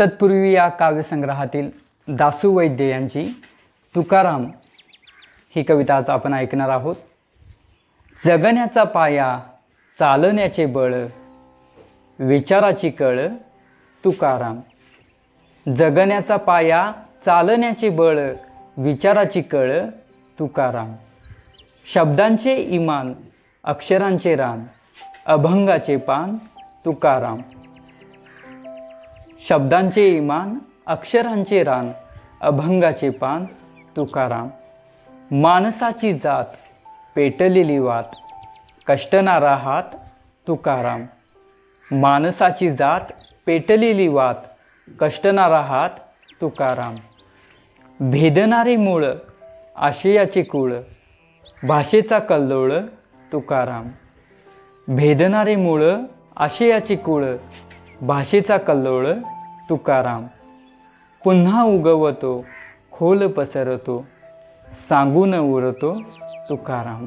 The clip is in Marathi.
तत्पूर्वी या काव्यसंग्रहातील दासू वैद्य यांची तुकाराम ही कविता आज आपण ऐकणार आहोत. जगण्याचा पाया चालण्याचे बळ विचाराची कळ तुकाराम. जगण्याचा पाया चालण्याचे बळ विचाराची कळ तुकाराम. शब्दांचे इमान अक्षरांचे रान अभंगाचे पान तुकाराम. शब्दांचे इमान अक्षरांचे रान अभंगाचे पान तुकाराम. माणसाची जात पेटलेली वात कष्टणारा हात तुकाराम. माणसाची जात पेटलेली वात कष्टणारा हात तुकाराम. भेदणारे मूळ आशयाचे कुळ भाषेचा कल्लोळ तुकाराम. भेदणारे मूळ आशयाचे कुळ भाषेचा कल्लोळ तुकाराम. पुन्हा उगवतो खोल पसरतो सांगून उरतो तुकाराम.